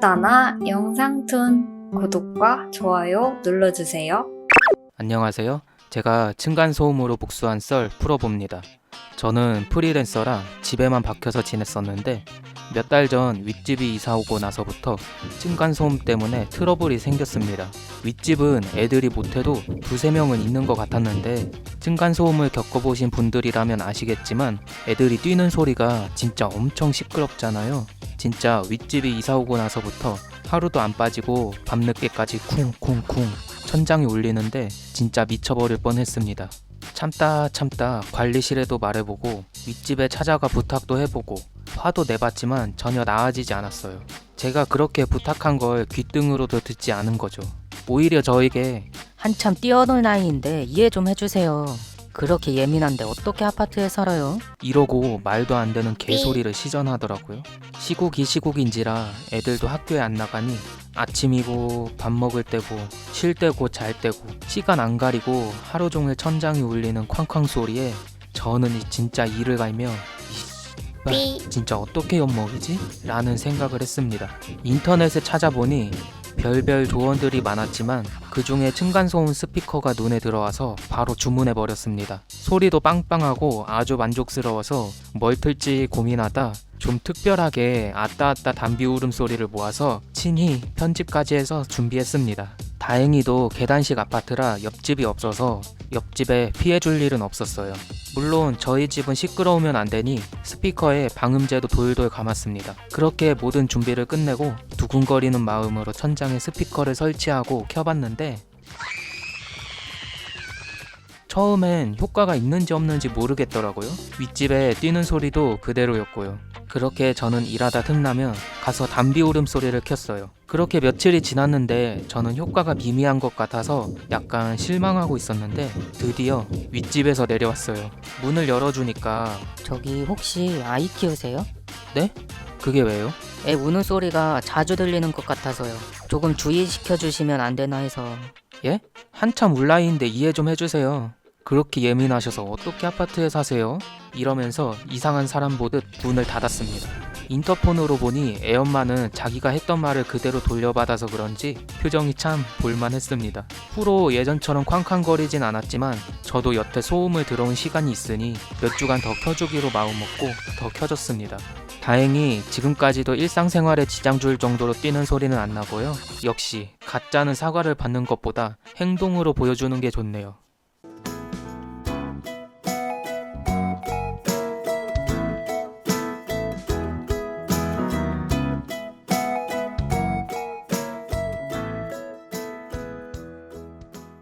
불다나 영상툰 구독과 좋아요 눌러주세요. 안녕하세요. 제가 층간소음으로 복수한 썰 풀어봅니다. 저는 프리랜서라 집에만 박혀서 지냈었는데 몇 달 전 윗집이 이사 오고 나서부터 층간소음 때문에 트러블이 생겼습니다. 윗집은 애들이 못해도 두세 명은 있는 것 같았는데 층간소음을 겪어보신 분들이라면 아시겠지만 애들이 뛰는 소리가 진짜 엄청 시끄럽잖아요. 진짜 윗집이 이사 오고 나서부터 하루도 안 빠지고 밤늦게까지 쿵쿵쿵 천장이 울리는데 진짜 미쳐버릴 뻔했습니다. 참다 참다 관리실에도 말해보고 윗집에 찾아가 부탁도 해보고 화도 내봤지만 전혀 나아지지 않았어요. 제가 그렇게 부탁한 걸 귓등으로도 듣지 않은 거죠. 오히려 저에게 한참 뛰어놀 나이인데 이해 좀 해주세요. 그렇게 예민한데 어떻게 아파트에 살아요? 이러고 말도 안 되는 개소리를 시전하더라고요. 시국이 시국인지라 애들도 학교에 안 나가니 아침이고 밥 먹을 때고 쉴 때고 잘 때고 시간 안 가리고 하루 종일 천장이 울리는 쾅쾅 소리에 저는 이 진짜 이를 갈며 이 씨발, 진짜 어떻게 엿먹이지? 라는 생각을 했습니다. 인터넷에 찾아보니 별별 조언들이 많았지만 그 중에 층간소음 스피커가 눈에 들어와서 바로 주문해 버렸습니다. 소리도 빵빵하고 아주 만족스러워서 뭘 틀지 고민하다 좀 특별하게 아따아따 담비 울음 소리를 모아서 친히 편집까지 해서 준비했습니다. 다행히도 계단식 아파트라 옆집이 없어서 옆집에 피해 줄 일은 없었어요. 물론 저희 집은 시끄러우면 안 되니 스피커에 방음제도 돌돌 감았습니다. 그렇게 모든 준비를 끝내고 두근거리는 마음으로 천장에 스피커를 설치하고 켜봤는데 처음엔 효과가 있는지 없는지 모르겠더라고요. 윗집에 뛰는 소리도 그대로였고요. 그렇게 저는 일하다 틈나면 가서 담비 울음 소리를 켰어요. 그렇게 며칠이 지났는데 저는 효과가 미미한 것 같아서 약간 실망하고 있었는데 드디어 윗집에서 내려왔어요. 문을 열어주니까 저기 혹시 아이 키우세요? 그게 왜요? 애 우는 소리가 자주 들리는 것 같아서요. 조금 주의시켜 주시면 안 되나 해서. 한참 울 나이인데 이해 좀 해주세요. 그렇게 예민하셔서 어떻게 아파트에 사세요? 이러면서 이상한 사람 보듯 문을 닫았습니다. 인터폰으로 보니 애엄마는 자기가 했던 말을 그대로 돌려받아서 그런지 표정이 참 볼만했습니다. 후로 예전처럼 쾅쾅거리진 않았지만 저도 여태 소음을 들어온 시간이 있으니 몇 주간 더 켜주기로 마음먹고 더 켜줬습니다. 다행히 지금까지도 일상생활에 지장 줄 정도로 뛰는 소리는 안 나고요. 역시 가짜는 사과를 받는 것보다 행동으로 보여주는 게 좋네요.